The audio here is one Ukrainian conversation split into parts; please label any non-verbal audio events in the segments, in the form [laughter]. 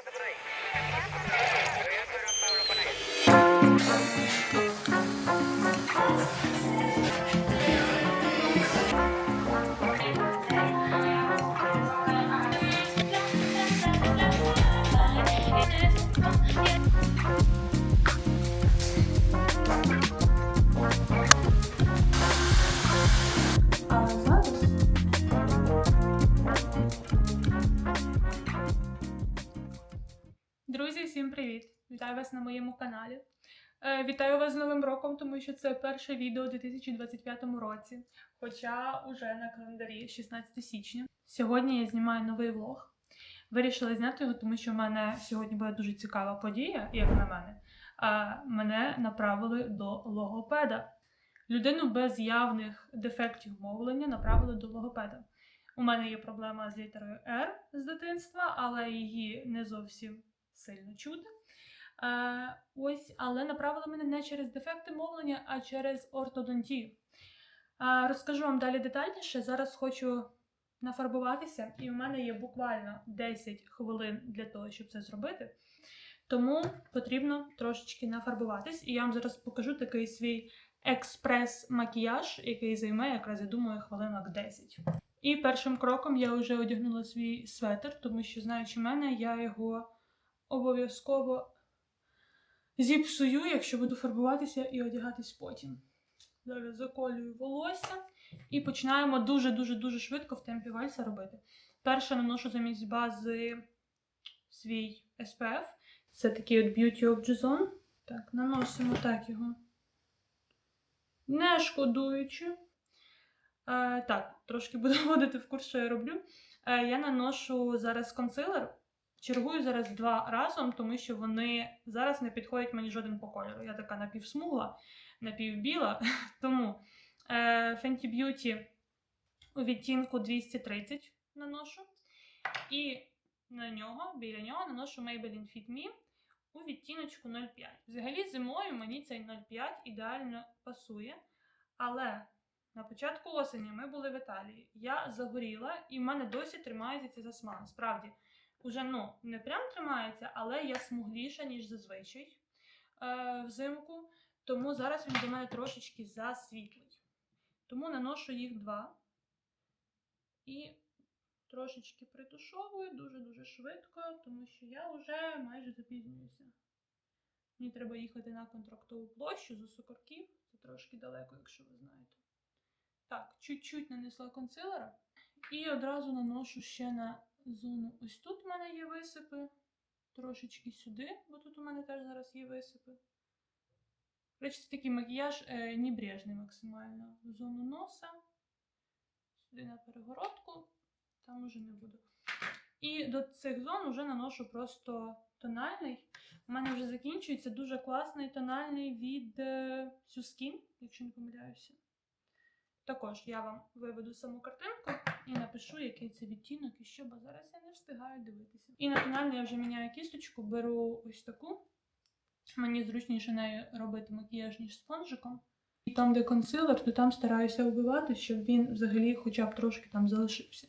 А вітаю вас з Новим роком, тому що це перше відео у 2025 році, хоча уже на календарі 16 січня. Сьогодні я знімаю новий влог. Вирішила зняти його, тому що в мене сьогодні була дуже цікава подія, як на мене. А мене направили до логопеда. Людину без явних дефектів мовлення направили до логопеда. У мене є проблема з літерою R з дитинства, але її не зовсім сильно чути. Е, ось, але направили мене не через дефекти мовлення, а через ортодонтію. Е, розкажу вам далі детальніше. Зараз хочу нафарбуватися, і в мене є буквально 10 хвилин для того, щоб це зробити. Тому потрібно трошечки нафарбуватись. І я вам зараз покажу такий свій експрес-макіяж, який займе якраз, я думаю, хвилинок 10. І першим кроком я вже одягнула свій светр, тому що, знаючи мене, я його обов'язково зіпсую, якщо буду фарбуватися і одягатись потім. Зараз заколюю волосся і починаємо дуже-дуже-дуже швидко в темпі вальса робити. Перше наношу замість бази свій SPF. Це такий от Beauty of Jason. Так, наносимо так його. Не шкодуючи. Е, так, трошки [laughs] буду вводити в курс, що я роблю. Е, я наношу зараз консилер. Чергую зараз два разом, тому що вони зараз не підходять мені жоден по кольору. Я така напівсмугла, напівбіла. [laughs] Тому е, Fenty Beauty у відтінку 230 наношу. І на нього, біля нього наношу Maybelline Fit Me у відтіночку 0,5. Взагалі зимою мені цей 0,5 ідеально пасує. Але на початку осені ми були в Італії. Я загоріла, і в мене досі тримається ця засмага. Справді, уже ну, не прям тримається, але я смугліша, ніж зазвичай е, взимку. Тому зараз він до мене трошечки засвітлий. Тому наношу їх два. І трошечки притушовую дуже-дуже швидко, тому що я вже майже запізнююся. Мені треба їхати на контрактову площу з Осокорків. Це трошки далеко, якщо ви знаєте. Так, чуть-чуть нанесла консилера. І одразу наношу ще на зону. Ось тут у мене є висипи. Трошечки сюди, бо тут у мене теж зараз є висипи. Речі, це такий макіяж е, небрежний максимально. Зону носа, сюди на перегородку, там уже не буду. І до цих зон вже наношу просто тональний. У мене вже закінчується дуже класний тональний від е, Skin, якщо не помиляюся. Також я вам виведу саму картинку і напишу, який це відтінок і що, бо зараз я не встигаю дивитися. І на тональний я вже міняю кісточку, беру ось таку. Мені зручніше нею робити макіяж, ніж спонжиком. І там, де консилер, то там стараюся вбивати, щоб він взагалі хоча б трошки там залишився.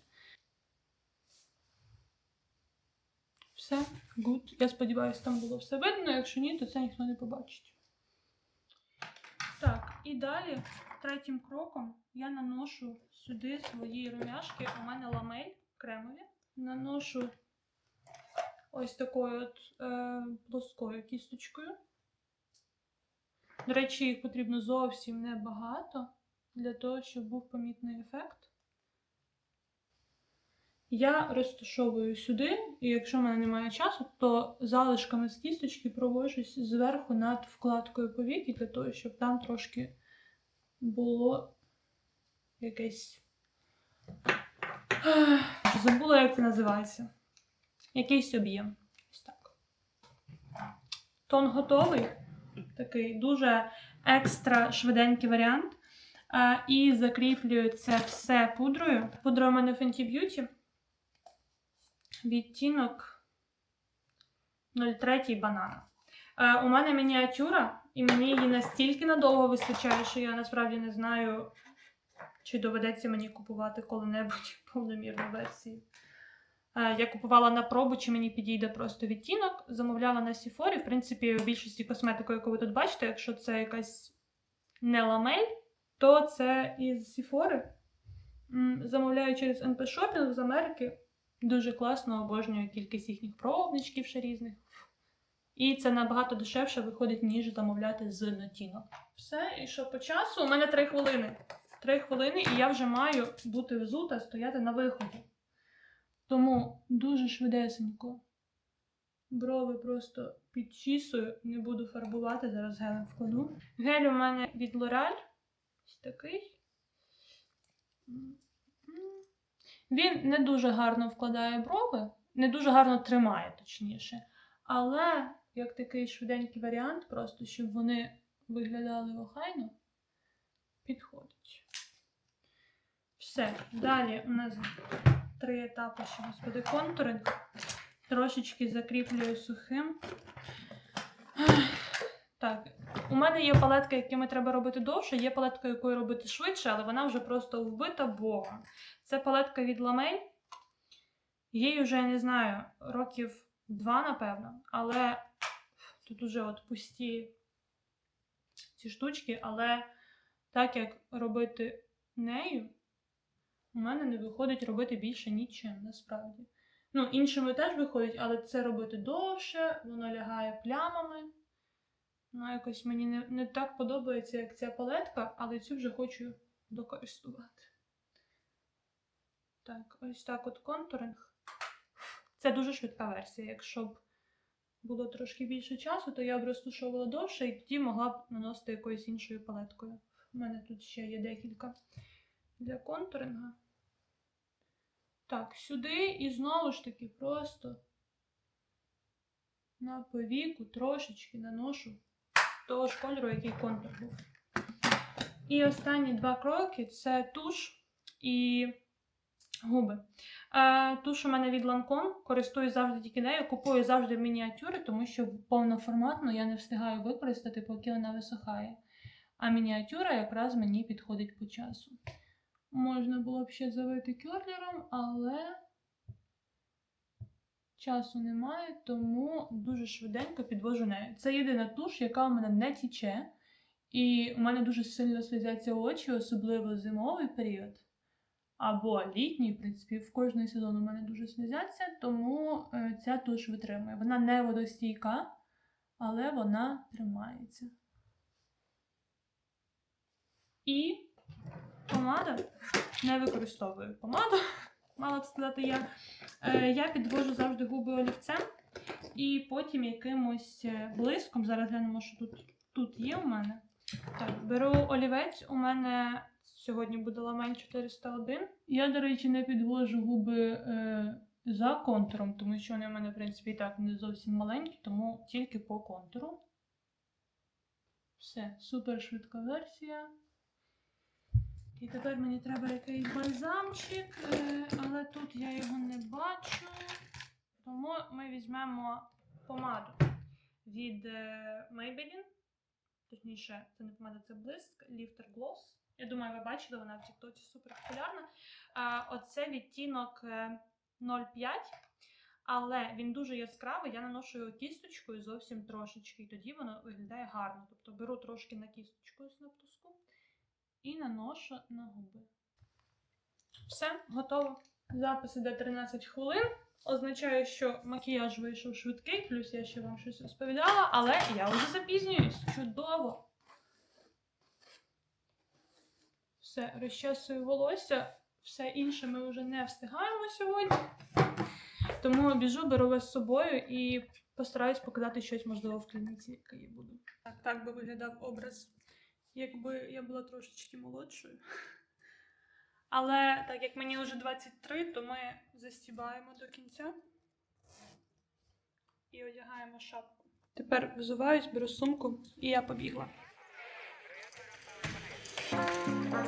Все, гуд. Я сподіваюся, там було все видно. Якщо ні, то це ніхто не побачить. Так, і далі, третім кроком, я наношу сюди свої румяшки. У мене ламель кремові. Наношу ось такою от е, плоскою кісточкою. До речі, їх потрібно зовсім небагато для того, щоб був помітний ефект. Я розташовую сюди, і якщо в мене немає часу, то залишками з кісточки провожусь зверху над вкладкою повіки, для того, щоб там трошки було якесь. Забула, як це називається. Якийсь об'єм. Ось так. Тон готовий. Такий дуже екстра швиденький варіант. А, і закріплюю це все пудрою. Пудра у мене Fenty Beauty. Відтінок 03 банана. Е, у мене мініатюра, і мені її настільки надовго вистачає, що я насправді не знаю, чи доведеться мені купувати коли-небудь [laughs] повномірну версію. Е, Я купувала на пробу, чи мені підійде просто відтінок. Замовляла на Сіфорі. В принципі, в більшості косметики, яку ви тут бачите, якщо це якась не ламель, то це із Сіфори. Замовляю через НП Шопінг з Америки. Дуже класно, обожнюю кількість їхніх пробничків ще різних. І це набагато дешевше виходить, ніж замовляти з Notino. Все, і що по часу? У мене 3 хвилини. 3 хвилини, і я вже маю бути взута, стояти на виході. Тому дуже швидесенько. Брови просто підчісую, не буду фарбувати, зараз гелем вкладу. Гель у мене від L'Oreal. Ось такий. Він не дуже гарно вкладає брови, не дуже гарно тримає, точніше. Але як такий швиденький варіант, просто щоб вони виглядали охайно, підходить. Все. Далі у нас три етапи ще господи контуринг. Трошечки закріплюю сухим. Так, у мене є палетка, якими треба робити довше, є палетка, якою робити швидше, але вона вже просто вбита богом. Це палетка від Ламель. Їй вже, я не знаю, років два, напевно, але тут уже от пусті ці штучки, але так як робити нею, у мене не виходить робити більше нічим, насправді. Ну, іншими теж виходить, але це робити довше, воно лягає плямами. Ну, якось мені не, не так подобається, як ця палетка, але цю вже хочу докористувати. Так, ось так от контуринг. Це дуже швидка версія. Якщо б було трошки більше часу, то я б розташовувала довше і тоді могла б наносити якоюсь іншою палеткою. У мене тут ще є декілька для контуринга. Так, сюди і знову ж таки просто на повіку трошечки наношу того ж кольору, який контур був. І останні два кроки це туш і губи. Е, туш у мене від Lancome, користуюсь завжди тільки нею, купую завжди мініатюри, тому що повноформатно я не встигаю використати, поки вона висохає. А мініатюра якраз мені підходить по часу. Можна було б ще завити кьорлером, але часу немає, тому дуже швиденько підвожу нею. Це єдина туш, яка у мене не тіче. І у мене дуже сильно слізяться очі, особливо зимовий період. Або літній, в принципі, в кожний сезон у мене дуже слізяться, тому е, ця туш витримує. Вона не водостійка, але вона тримається. І помада не використовую помаду, [laughs] мала б сказати я. Е, я підвожу завжди губи олівцем і потім якимось е, блиском. Зараз глянемо, що тут, тут є у мене. Так, беру олівець, у мене сьогодні буде ламень 401. Я, до речі, не підвожу губи е, за контуром, тому що вони в мене, в принципі, і так не зовсім маленькі, тому тільки по контуру. Все, супер швидка версія. І тепер мені треба якийсь бальзамчик, е, але тут я його не бачу. Тому ми візьмемо помаду від е, Maybelline. Точніше, це не помада, це блиск, Lifter Gloss. Я думаю, ви бачили, вона в Тіктоці супер популярна. Оце відтінок е, 0,5, але він дуже яскравий. Я наношу його кісточкою зовсім трошечки, і тоді воно виглядає гарно. Тобто беру трошки на кісточку ось на птуску і наношу на губи. Все, готово. Запис іде 13 хвилин. Означає, що макіяж вийшов швидкий, плюс я ще вам щось розповідала, але я вже запізнююсь. Чудово. Все, розчесую волосся. Все інше ми вже не встигаємо сьогодні. Тому біжу, беру вас з собою і постараюсь показати щось можливо в клініці, яка я буду. Так, так би виглядав образ, якби я була трошечки молодшою. Але так як мені вже 23, то ми застібаємо до кінця і одягаємо шапку. Тепер взуваюсь, беру сумку і я побігла. Так,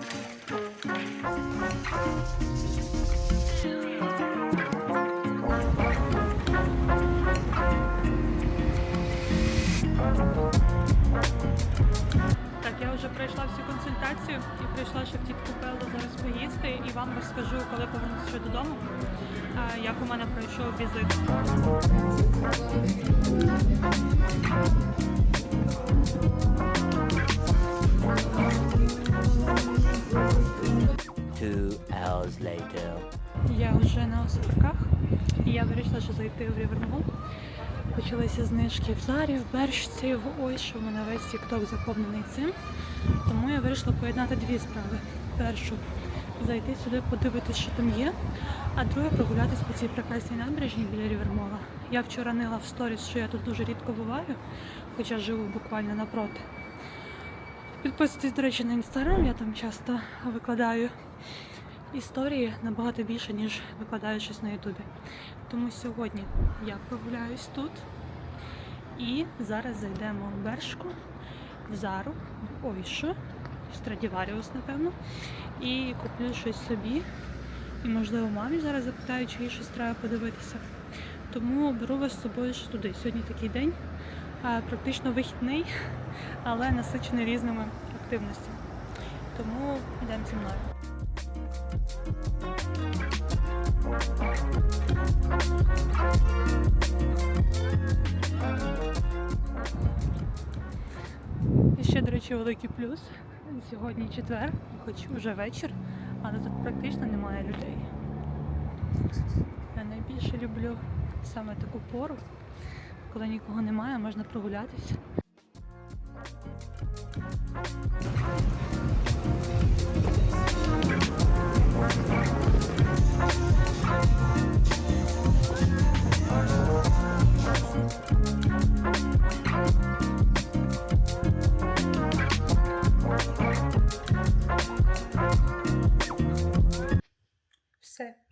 я вже пройшла всю консультацію і прийшла ще в тітку зараз поїсти і вам розкажу, коли повернуся додому. як у мене пройшов візит. Hours later. Я вже на осипках, і я вирішила, що зайти в Рівермол. Почалися знижки в Зарі, в Бершці, в Ой, що в мене весь тікток заповнений цим. Тому я вирішила поєднати дві справи. Першу зайти сюди, подивитися, що там є, а друге прогулятись по цій прекрасній набережній біля Рівермола. Я вчора нила в сторіс, що я тут дуже рідко буваю, хоча живу буквально напроти. Підписуйтесь, до речі, на інстаграм, я там часто викладаю історії набагато більше, ніж викладаю щось на Ютубі. Тому сьогодні я прогуляюсь тут. І зараз зайдемо в Бершку, в Зару, в Ойшу, в Страдіваріус, напевно. І куплю щось собі. І, можливо, мамі зараз запитаю, чи їй щось треба подивитися. Тому беру вас з собою ще туди. Сьогодні такий день, практично вихідний, але насичений різними активностями. Тому йдемо зі мною. Ще, до речі, великий плюс. Сьогодні четвер, хоч вже вечір, але тут практично немає людей. Я найбільше люблю саме таку пору, коли нікого немає, можна прогулятися. Все,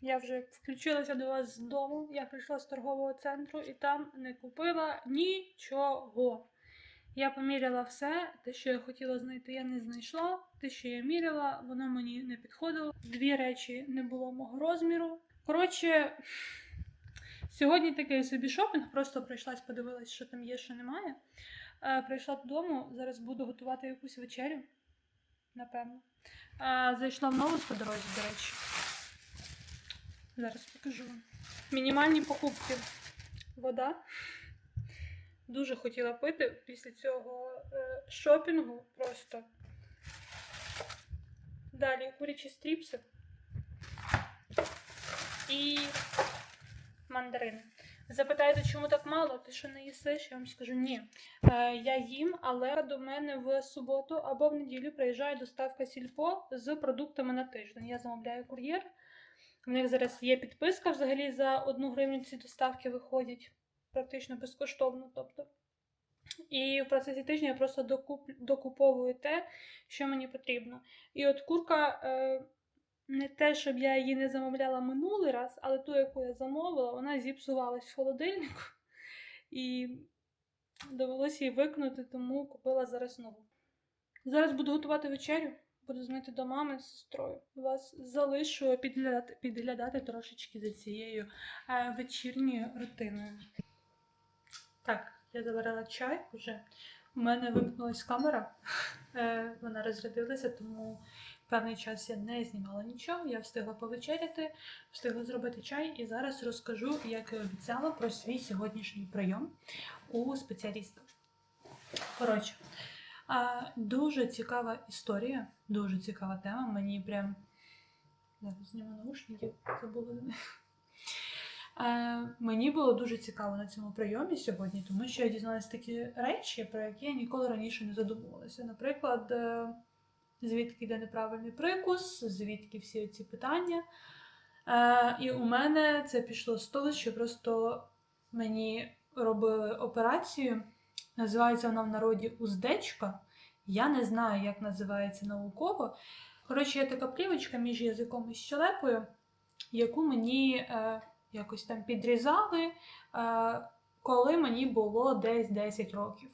я вже включилася до вас з дому. Я прийшла з торгового центру і там не купила нічого. Я поміряла все, те, що я хотіла знайти, я не знайшла. Те, що я міряла, воно мені не підходило. Дві речі не було мого розміру. Коротше, сьогодні такий собі шопінг, просто прийшлась, подивилась, що там є, що немає. Е, прийшла додому, зараз буду готувати якусь вечерю, напевно. Е, зайшла в нову по дорозі, до речі. Зараз покажу вам. Мінімальні покупки. Вода. Дуже хотіла пити після цього е, шопінгу просто. Далі курячі стріпси і мандарини. Запитаєте, чому так мало? Ти що не їсиш? Я вам скажу ні. Е, я їм, але до мене в суботу або в неділю приїжджає доставка сільпо з продуктами на тиждень. Я замовляю кур'єр. У них зараз є підписка взагалі за одну гривню ці доставки виходять практично безкоштовно. Тобто. І в процесі тижня я просто докуп, докуповую те, що мені потрібно. І от курка е, не те, щоб я її не замовляла минулий раз, але ту, яку я замовила, вона зіпсувалась в холодильнику. І довелося її викинути, тому купила зараз нову. Зараз буду готувати вечерю. Буду дзвонити до мами з сестрою. Вас залишу підглядати, підглядати трошечки за цією е, вечірньою рутиною. Так, я заварила чай вже. У мене вимкнулась камера, [laughs] е, вона розрядилася, тому певний час я не знімала нічого. Я встигла повечеряти, встигла зробити чай і зараз розкажу, як і обіцяла, про свій сьогоднішній прийом у спеціаліста. Коротше, а, дуже цікава історія, дуже цікава тема. Мені прям зараз зніму наушники, забула за них. Мені було дуже цікаво на цьому прийомі сьогодні, тому що я дізналася такі речі, про які я ніколи раніше не задумувалася. Наприклад, е, звідки йде неправильний прикус, звідки всі ці питання. Е, і у мене це пішло з того, що просто мені робили операцію. Називається вона в народі уздечка. Я не знаю, як називається науково. Коротше, є така плівочка між язиком і щелепою, яку мені е, якось там підрізали, е, коли мені було десь 10 років.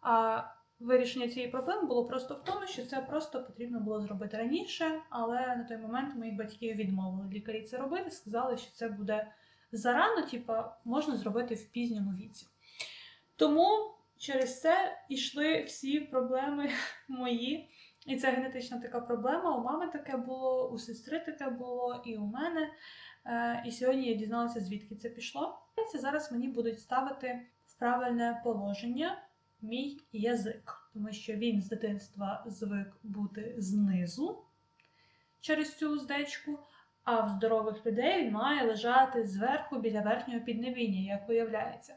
А вирішення цієї проблеми було просто в тому, що це просто потрібно було зробити раніше, але на той момент моїх батьків відмовили лікарі це робити, сказали, що це буде зарано, типа можна зробити в пізньому віці. Тому через це йшли всі проблеми [laughs] мої. І це генетична така проблема. У мами таке було, у сестри таке було, і у мене. Е, І сьогодні я дізналася, звідки це пішло. Це зараз мені будуть ставити в правильне положення мій язик, тому що він з дитинства звик бути знизу через цю уздечку, а в здорових людей він має лежати зверху біля верхнього піднебіння, як виявляється.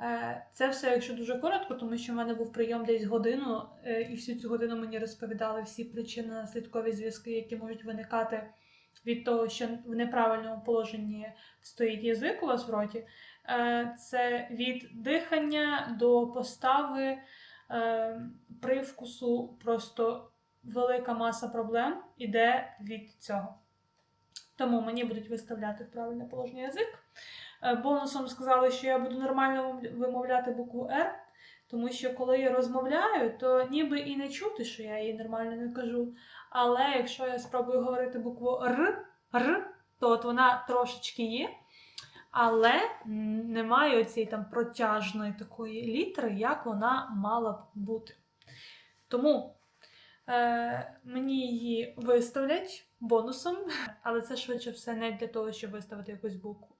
Е, Це все, якщо дуже коротко, тому що в мене був прийом десь годину, е, і всю цю годину мені розповідали всі причини наслідкові зв'язки, які можуть виникати від того, що в неправильному положенні стоїть язик у вас в роті. Е, Це від дихання до постави привкусу, просто велика маса проблем іде від цього. Тому мені будуть виставляти в правильне положення язик. Е, Бонусом сказали, що я буду нормально вимовляти букву R, тому що коли я розмовляю, то ніби і не чути, що я її нормально не кажу. Але якщо я спробую говорити букву Р, Р, то от вона трошечки є, але немає оцієї там протяжної такої літери, як вона мала б бути. Тому е, мені її виставлять бонусом, але це швидше все не для того, щоб виставити якусь букву.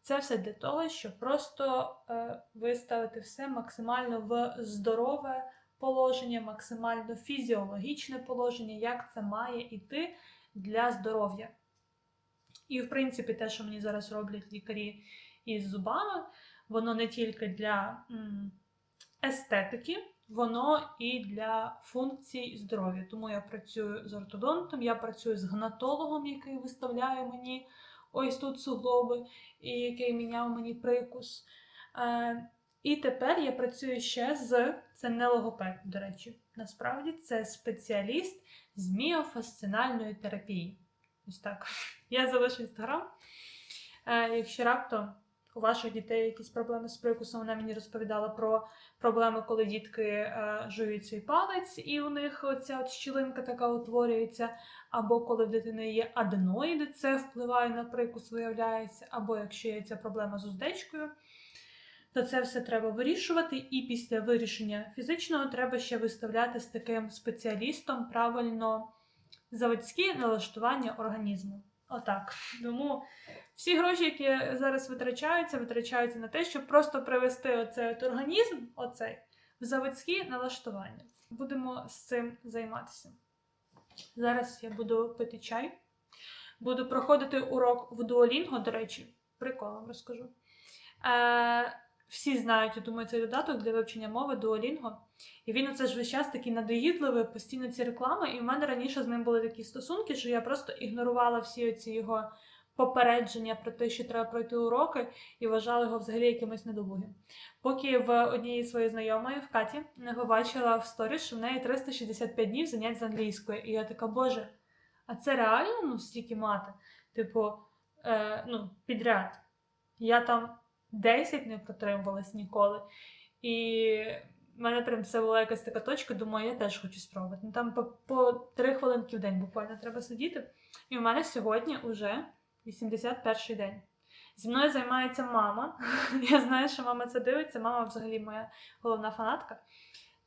Це все для того, щоб просто е, виставити все максимально в здорове положення, максимально фізіологічне положення, як це має йти для здоров'я. І, в принципі, те, що мені зараз роблять лікарі із зубами, воно не тільки для естетики, воно і для функцій здоров'я. Тому я працюю з ортодонтом, я працюю з гнатологом, який виставляє мені ось тут суглоби, і який міняв мені прикус. Е, і тепер я працюю ще з це не логопед, до речі. Насправді це спеціаліст з міофасцинальної терапії. Ось так. [laughs] Я залишу інстаграм. Е, якщо раптом у ваших дітей якісь проблеми з прикусом, вона мені розповідала про проблеми, коли дітки е, жують свій палець, і у них оця от щілинка така утворюється, або коли в дитини є аденоїди, це впливає на прикус, виявляється, або якщо є ця проблема з уздечкою, то це все треба вирішувати. І після вирішення фізичного треба ще виставляти з таким спеціалістом правильно заводські налаштування організму. Отак. Тому всі гроші, які зараз витрачаються, витрачаються на те, щоб просто привести оцей от організм, оцей, в заводські налаштування. Будемо з цим займатися. Зараз я буду пити чай, буду проходити урок в Duolingo, до речі, приколом розкажу. Е, всі знають, я думаю, цей додаток для вивчення мови Duolingo. І він оце ж весь час такий надоїдливий, постійно ці реклами. І в мене раніше з ним були такі стосунки, що я просто ігнорувала всі оці його попередження про те, що треба пройти уроки, і вважала його взагалі якимось недолугим. Поки в однієї своєї знайомої в Каті не побачила в сторіс, що в неї 365 днів занять з англійської. І я така, боже, а це реально ну, стільки мати? Типу, е, ну, підряд. Я там 10 не протримувалась ніколи. І в мене прям це була якась така точка, думаю, я теж хочу спробувати. Ну, там по, по 3 хвилинки в день буквально треба сидіти. І в мене сьогодні вже 81 день. Зі мною займається мама. [laughs] Я знаю, що мама це дивиться. Мама взагалі моя головна фанатка.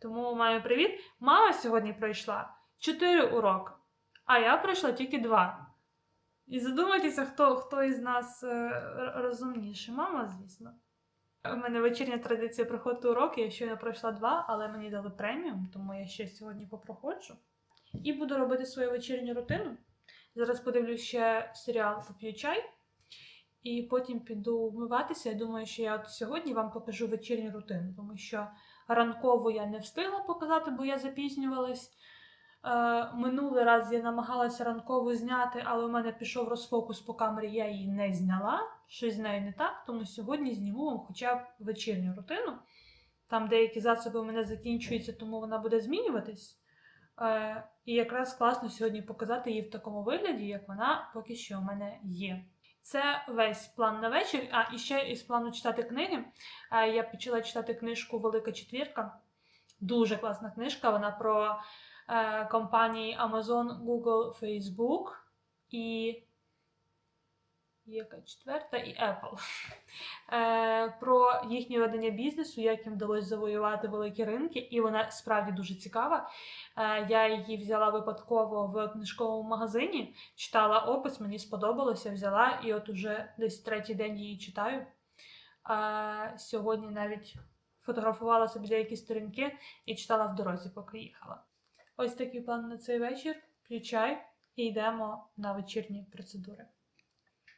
Тому маю привіт. Мама сьогодні пройшла 4 уроки, а я пройшла тільки 2. І задумайтеся, хто, хто із нас е, розумніший. Мама, звісно. У мене вечірня традиція проходити уроки. Я щойно пройшла два, але мені дали преміум, тому я ще сьогодні попроходжу. І буду робити свою вечірню рутину. Зараз подивлюсь ще серіал поп'ю чай. І потім піду вмиватися. Я думаю, що я от сьогодні вам покажу вечірню рутину, тому що ранкову я не встигла показати, бо я запізнювалась. Е, минулий раз я намагалася ранкову зняти, але у мене пішов розфокус по камері, я її не зняла. Щось з нею не так, тому сьогодні зніму вам хоча б вечірню рутину. Там деякі засоби у мене закінчуються, тому вона буде змінюватись. Е, і якраз класно сьогодні показати її в такому вигляді, як вона поки що у мене є. Це весь план на вечір. А і ще із плану читати книги. Е, я почала читати книжку Велика четвірка. Дуже класна книжка. Вона про е, компанії Amazon, Google, Facebook. І яка четверта і Apple. Е, про їхнє ведення бізнесу, як їм вдалося завоювати великі ринки, і вона справді дуже цікава. Е, я її взяла випадково в книжковому магазині, читала опис, мені сподобалося, взяла, і от уже десь третій день її читаю. Сьогодні навіть фотографувала собі деякі сторінки і читала в дорозі, поки їхала. Ось такий план на цей вечір. П'ю чай і йдемо на вечірні процедури.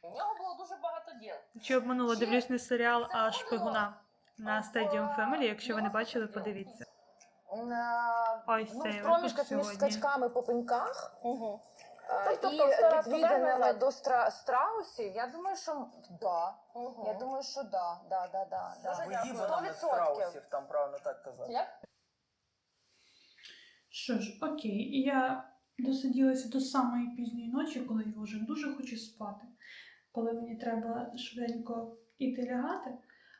У нього було дуже багато діл. Чи обманула Чи дивлюсь не серіал, це а було? шпигуна на Stadium Family. Якщо ви не бачили, подивіться. На, Ось ну, цей в проміжках між сьогодні. скачками по пеньках Угу. е, Тобто і то стара назад? до стра- страусів, я думаю, що да. Угу. Я думаю, що да, да, да, да, да. Дуже Сто дякую. Виїбаними відсотків. страусів, там правильно так казати. Як? Що ж, окей, я досиділася до самої пізньої ночі, коли я вже дуже хочу спати, коли мені треба швиденько іти лягати,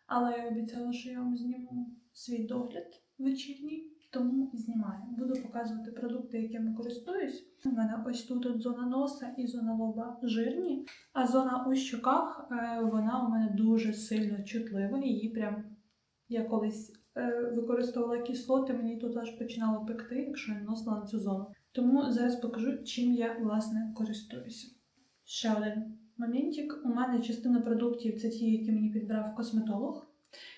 але я обіцяла, що я вам зніму свій догляд вечірній, тому знімаю. Буду показувати продукти, якими користуюсь. У мене ось тут от зона носа і зона лоба жирні, а зона у щоках е, вона у мене дуже сильно чутлива. Її прям я колись використовувала кислоти, мені тут аж починало пекти, якщо я наносила на цю зону. Тому зараз покажу, чим я власне користуюся. Ще один моментик. У мене частина продуктів це ті, які мені підбрав косметолог.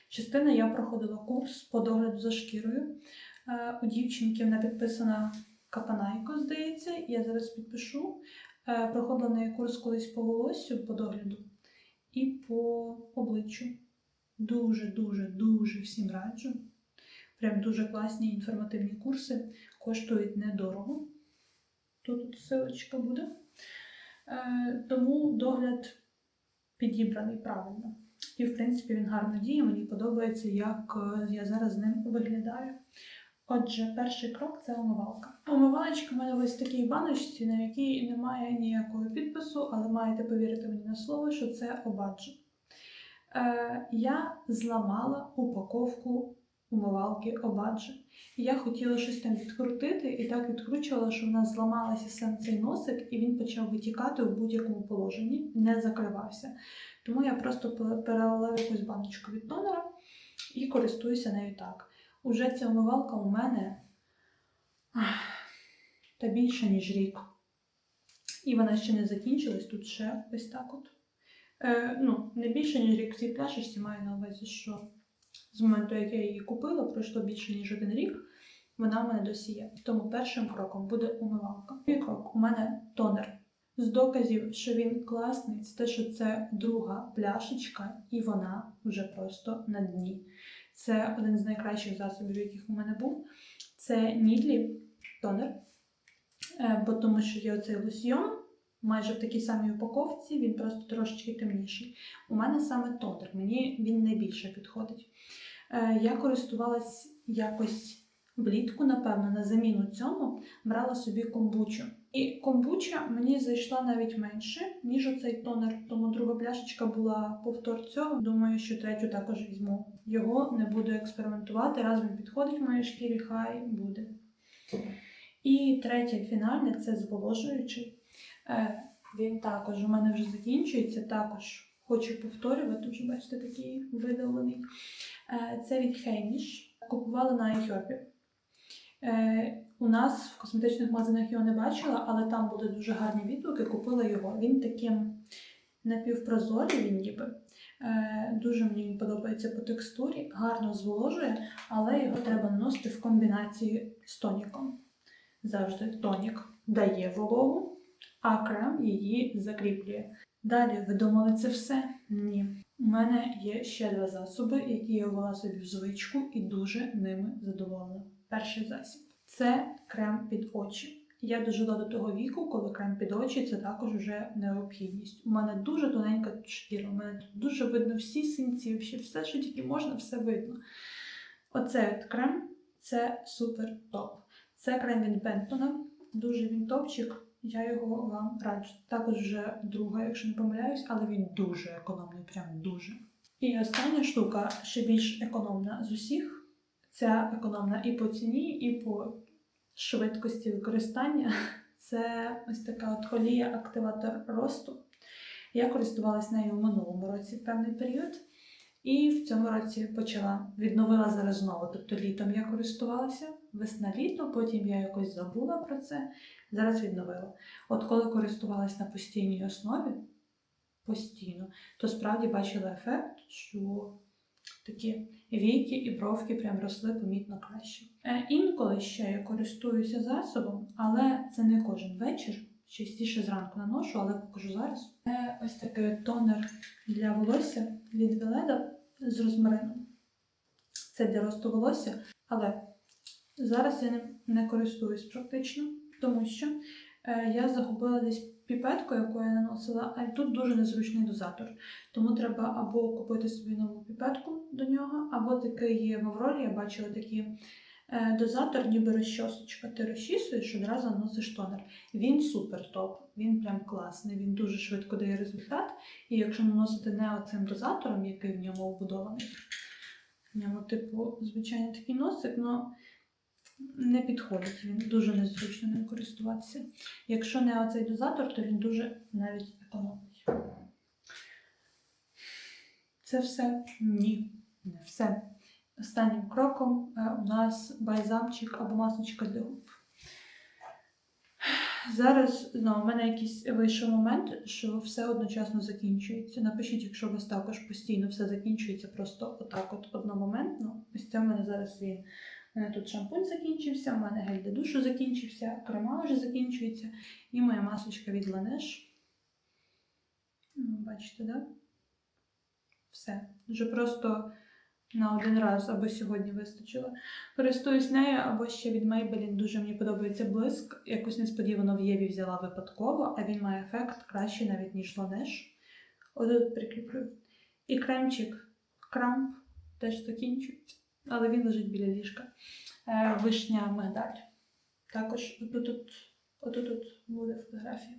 Частина я проходила курс по догляду за шкірою. Е, У дівчинки вона підписана Капанайко, здається. Я зараз підпишу. Е, Проходила неї курс колись по волосю по догляду і по обличчю. Дуже, дуже, дуже всім раджу. Прям дуже класні інформативні курси, коштують недорого. Тут от ссылочка буде. Е, тому догляд підібраний правильно. І, в принципі, він гарно діє. Мені подобається, як е, я зараз з ним виглядаю. Отже, перший крок це умивалка. Умивалочка в мене ось в такій баночці, на якій немає ніякого підпису, але маєте повірити мені на слово, що це обаджу. Е, я зламала упаковку умивалки обаджі. І я хотіла щось там відкрутити, і так відкручувала, що в нас зламалася сам цей носик, і він почав витікати у будь-якому положенні, не закривався. Тому я просто пе- перелила якусь баночку від тонера і користуюся нею так. Уже ця умивалка у мене та більше, ніж рік. І вона ще не закінчилась, тут ще ось так от. Е, ну, не більше, ніж рік цій пляшечці маю на увазі, що з моменту, як я її купила, пройшло більше, ніж один рік, вона в мене досі є. Тому першим кроком буде умивалка. Другий крок у мене тонер. З доказів, що він класний, це те, що це друга пляшечка, і вона вже просто на дні. Це один з найкращих засобів, яких у мене був. Це Нідлі тонер, Е, бо тому що є оцей лосьйон, майже в такій самій упаковці, він просто трошечки темніший. У мене саме тонер, мені він найбільше підходить. Е, Я користувалась якось влітку, напевно, на заміну цьому брала собі комбучу. І комбуча мені зайшла навіть менше, ніж оцей тонер. Тому друга пляшечка була повтор цього. Думаю, що третю також візьму. Його не буду експериментувати. Раз він підходить в моїй шкірі, хай буде. І третє фінальне це зволожуючий. Е, Він також у мене вже закінчується. Також хочу повторювати, вже бачите, такий видалений. Е, Це від Хейміш. Купувала на iHerb. Е, У нас в косметичних магазинах його не бачила, але там були дуже гарні відгуки. Купила його. Він таким напівпрозорий, він ніби. Дуже мені подобається по текстурі, гарно зволожує, але його треба наносити в комбінації з тоніком. Завжди тонік дає вологу, а крем її закріплює. Далі ви думали це все? Ні. У мене є ще два засоби, які я ввела собі в звичку і дуже ними задоволена. Перший засіб це крем під очі. Я дожила до того віку, коли крем під очі це також вже необхідність. У мене дуже тоненька шкіра, у мене тут дуже видно всі синці, все, що тільки можна, все видно. Оцей от крем це супер топ. Це крем від Бентона, дуже він топчик. Я його вам раджу. Також вже друга, якщо не помиляюсь, але він дуже економний, прям дуже. І остання штука, ще більш економна з усіх. Ця економна і по ціні, і по швидкості використання. [laughs] Це ось така от олія активатор росту. Я користувалась нею в минулому році в певний період, і в цьому році почала відновила зараз знову. Тобто літом я користувалася, весна-літо, потім я якось забула про це. Зараз відновила. От коли користувалась на постійній основі, постійно, то справді бачила ефект, що такі війки і бровки прям росли помітно краще. Е, інколи ще я користуюся засобом, але це не кожен вечір. Частіше зранку наношу, але покажу зараз. Це ось такий тонер для волосся від Веледа з розмарином. Це для росту волосся, але зараз я ним не користуюсь практично, тому що е, я загубила десь піпетку, яку я наносила, а тут дуже незручний дозатор. Тому треба або купити собі нову піпетку до нього, або такий в Аврорі, я бачила такий е, дозатор, ніби розчосочка. Ти розчісуєш, одразу наносиш тонер. Він супер топ, він прям класний, він дуже швидко дає результат. І якщо наносити не оцим дозатором, який в ньому вбудований, в ньому, типу, звичайно, такий носик, але не підходить. Він дуже незручно ним користуватися. Якщо не оцей дозатор, то він дуже навіть економить. Це все? Ні, не все. Останнім кроком е, у нас бальзамчик або масочка для губ. Зараз ну, у мене якийсь вийшов момент, що все одночасно закінчується. Напишіть, якщо у вас також постійно все закінчується просто отак, от одномоментно. Ось це в мене зараз він. У мене тут шампунь закінчився, у мене гель для душу закінчився, крема вже закінчується, і моя масочка від. Ну, Бачите, да? Все. Вже просто на один раз або сьогодні вистачило. Користуюсь нею, або ще від Maybelline дуже мені подобається блиск. Якось несподівано в Єві взяла випадково, а він має ефект кращий навіть, ніж Laneige. Отут прикріплю. І кремчик Крамп теж закінчується, але він лежить біля ліжка. Е, Вишня мигдаль. Також отут, отут буде фотографія.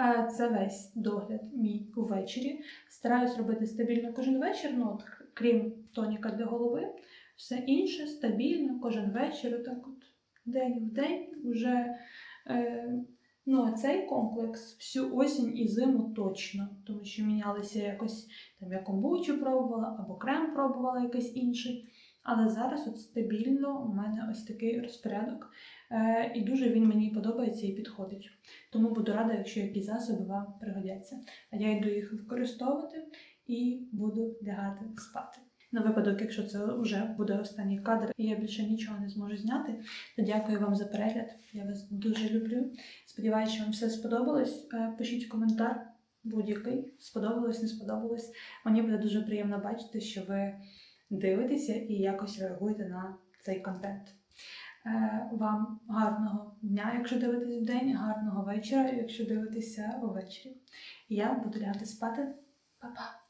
Е, Це весь догляд мій увечері. Стараюсь робити стабільно кожен вечір, ну от, крім тоніка для голови. Все інше стабільно кожен вечір, отак от день в день вже. Е, ну, а цей комплекс всю осінь і зиму точно, тому що мінялися якось там я комбучу пробувала або крем пробувала якийсь інший. Але зараз от стабільно у мене ось такий розпорядок. Е, і дуже він мені подобається і підходить. Тому буду рада, якщо якісь засоби вам пригодяться. А я йду їх використовувати і буду лягати спати. На випадок, якщо це вже буде останній кадр, і я більше нічого не зможу зняти, то дякую вам за перегляд. Я вас дуже люблю. Сподіваюся, що вам все сподобалось. Е, Пишіть коментар будь-який. Сподобалось, не сподобалось. Мені буде дуже приємно бачити, що ви дивитеся і якось реагуєте на цей контент. Е, Вам гарного дня, якщо дивитесь день, гарного вечора, якщо дивитеся увечері. Я буду лягати спати. Па-па!